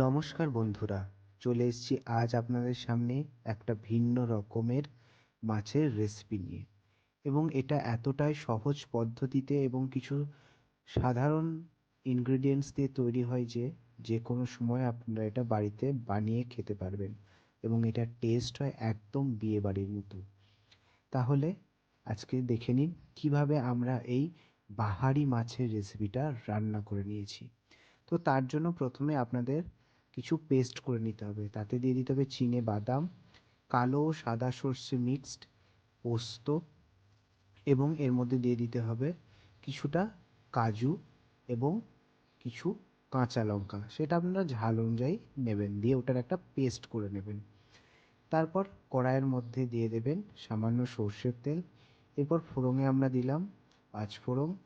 নমস্কার বন্ধুরা, চলে এসেছি আজ আপনাদের সামনে একটা ভিন্ন রকমের মাছের রেসিপি নিয়ে। এবং এটা এতটাই সহজ পদ্ধতিতে এবং কিছু সাধারণ ইনগ্রিডিয়েন্টস দিয়ে তৈরি হয় যে যে কোনো সময় আপনারা এটা বাড়িতে বানিয়ে খেতে পারবেন এবং এটার টেস্ট হয় একদম বিয়ে বাড়ির মতো। তাহলে আজকে দেখে নিন কীভাবে আমরা এই বাহারি মাছের রেসিপিটা রান্না করে নিয়েছি। তো তার জন্য প্রথমে আপনাদের কিছু পেস্ট করে নিতে হবে। তাতে দিয়ে দিতে হবে চিনে, বাদাম, কালো, সাদা সর্ষে মিক্সড পোস্ত এবং এর মধ্যে দিয়ে দিতে হবে কিছুটা কাজু এবং কিছু কাঁচা লঙ্কা। সেটা আপনারা ঝাল অনুযায়ী নেবেন, দিয়ে ওটার একটা পেস্ট করে নেবেন। তারপর কড়াইয়ের মধ্যে দিয়ে দেবেন সামান্য সর্ষের তেল। এরপর ফোড়ঙে আমরা দিলাম পাঁচ ফোড়ন,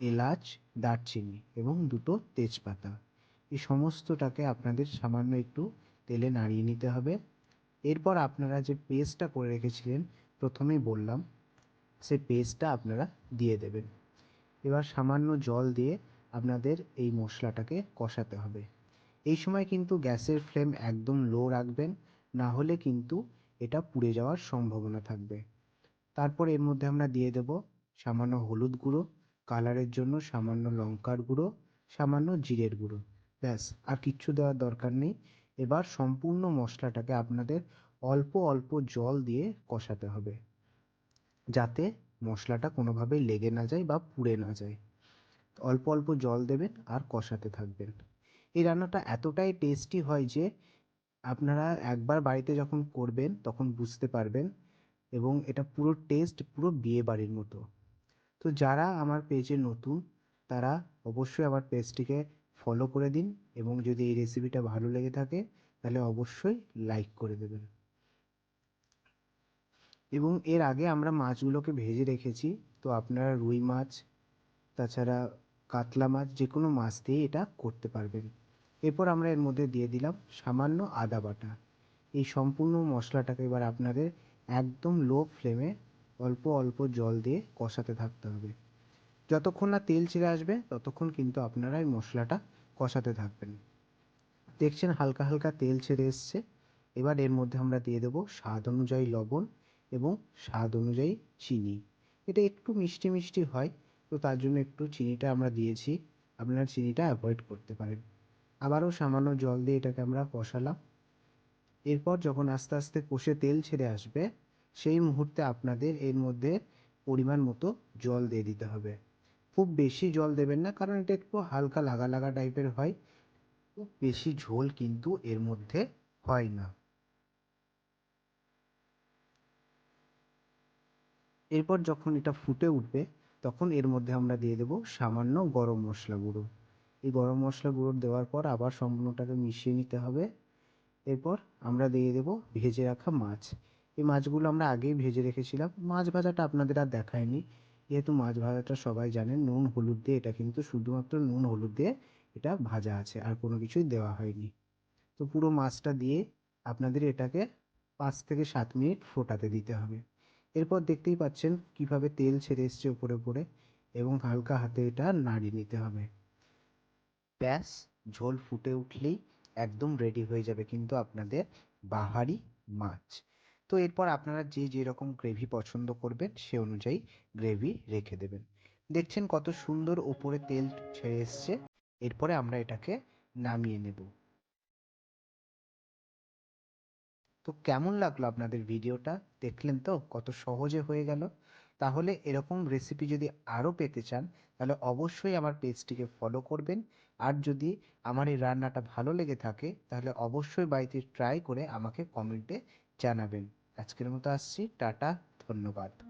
এলাচ, দারচিনি এবং দুটো তেজপাতা। এই সমস্তটাকে আপনাদের সামান্য একটু তেলে নাড়িয়ে নিতে হবে। এরপর আপনারা যে পেস্টটা করে রেখেছিলেন, প্রথমেই বললাম, সে পেস্টটা আপনারা দিয়ে দেবেন। এবার সামান্য জল দিয়ে আপনাদের এই মশলাটাকে কষাতে হবে। এই সময় কিন্তু গ্যাসের ফ্লেম একদম লো রাখবেন, না হলে কিন্তু এটা পুড়ে যাওয়ার সম্ভাবনা থাকবে। তারপর এর মধ্যে আমরা দিয়ে দেব সামান্য হলুদ গুঁড়ো, কালারের জন্য সামান্য লঙ্কার গুঁড়ো, সামান্য জিরের গুঁড়ো। ব্যাস, আর কিচ্ছু দেওয়ার দরকার নেই। এবার সম্পূর্ণ মশলাটাকে আপনাদের অল্প অল্প জল দিয়ে কষাতে হবে, যাতে মশলাটা কোনোভাবেই লেগে না যায় বা পুড়ে না যায়। অল্প অল্প জল দেবেন আর কষাতে থাকবেন। এই রান্নাটা এতটাই টেস্টি হয় যে আপনারা একবার বাড়িতে যখন করবেন তখন বুঝতে পারবেন এবং এটা পুরো টেস্ট পুরো বিয়ে বাড়ির মতো। তো যারা আমার পেজে নতুন, তারা অবশ্যই আমার পেজটিকে ফলো করে দিন এবং যদি এই রেসিপিটা ভালো লেগে থাকে, তাহলে অবশ্যই লাইক করে দেবেন। এবং এর আগে আমরা মাছগুলোকে ভেজে রেখেছি, তো আপনারা রুই মাছ, তাছাড়া কাতলা মাছ যে কোনো মাছ দিয়ে এটা করতে পারবেন। এরপর আমরা এর মধ্যে দিয়ে দিলাম সামান্য আদা বাটা। এই সম্পূর্ণ মশলাটাকে এবার আপনাদের একদম লো ফ্লেমে অল্প অল্প জল দিয়ে কষাতে থাকতে হবে। যতক্ষণ না তেল ছেড়ে আসবে, ততক্ষণ কিন্তু আপনারা এই মশলাটা কষাতে থাকবেন। দেখছেন হালকা হালকা তেল ছেড়ে এসছে। এবার এর মধ্যে আমরা দিয়ে দেবো স্বাদ অনুযায়ী লবণ এবং স্বাদ অনুযায়ী চিনি। এটা একটু মিষ্টি মিষ্টি হয়, তো তার জন্য একটু চিনিটা আমরা দিয়েছি। আপনারা চিনিটা অ্যাভয়েড করতে পারেন। আবারও সামান্য জল দিয়ে এটাকে আমরা কষালাম। এরপর যখন আস্তে আস্তে কষে তেল ছেড়ে আসবে, সেই মুহূর্তে আপনাদের এর মধ্যে পরিমাণ মতো জল দিয়ে দিতে হবে। খুব বেশি জল দেবেন না, কারণ এটা একটু হালকা লাগা লাগা টাইপের হয়। খুব বেশি ঝোল কিন্তু এর মধ্যে হয় না। এরপর যখন এটা ফুটে উঠবে, তখন এর মধ্যে আমরা দিয়ে দেবো সামান্য গরম মশলা গুঁড়ো। এই গরম মশলা গুঁড়ো দেওয়ার পর আবার সম্পূর্ণটাকে মিশিয়ে নিতে হবে। এরপর আমরা দিয়ে দেবো ভেজে রাখা মাছ। এই মাছগুলো আমরা আগেই ভেজে রেখেছিলাম। মাছ ভাজাটা আপনাদের আর দেখায়নি। যেহেতু মাছ ভাজাটা সবাই জানে নুন, হলুদ দিয়ে এটা কিন্তু শুধুমাত্র নুন, হলুদ দিয়ে এটা ভাজা আছে, আর কোনো কিছুই দেওয়া হয়নি। তো পুরো মাছটা দিয়ে আপনাদের এটাকে পাঁচ থেকে সাত মিনিট ফোটাতে দিতে হবে। এরপর দেখতেই পাচ্ছেন কীভাবে তেল ছেড়ে এসছে উপরে উপরে এবং হালকা হাতে এটা নাড়িয়ে নিতে হবে। ব্যাস, ঝোল ফুটে উঠলেই একদম রেডি হয়ে যাবে কিন্তু আপনাদের বাহারি মাছ। তো এরপর আপনারা যে যেরকম গ্রেভি পছন্দ করবেন সে অনুযায়ী গ্রেভি রেখে দেবেন। দেখছেন কত সুন্দর ওপরে তেল ছেড়ে এসছে। এরপরে আমরা এটাকে নামিয়ে নেব। তো কেমন লাগল আপনাদের ভিডিওটা? দেখলেন তো কত সহজে হয়ে গেল। তাহলে এরকম রেসিপি যদি আরও পেতে চান, তাহলে অবশ্যই আমার পেজটিকে ফলো করবেন। আর যদি আমার এই রান্নাটা ভালো লেগে থাকে, তাহলে অবশ্যই বাড়িতে ট্রাই করে আমাকে কমেন্টে জানাবেন। আজকের মতো আসছি টাটা ধন্যবাদ।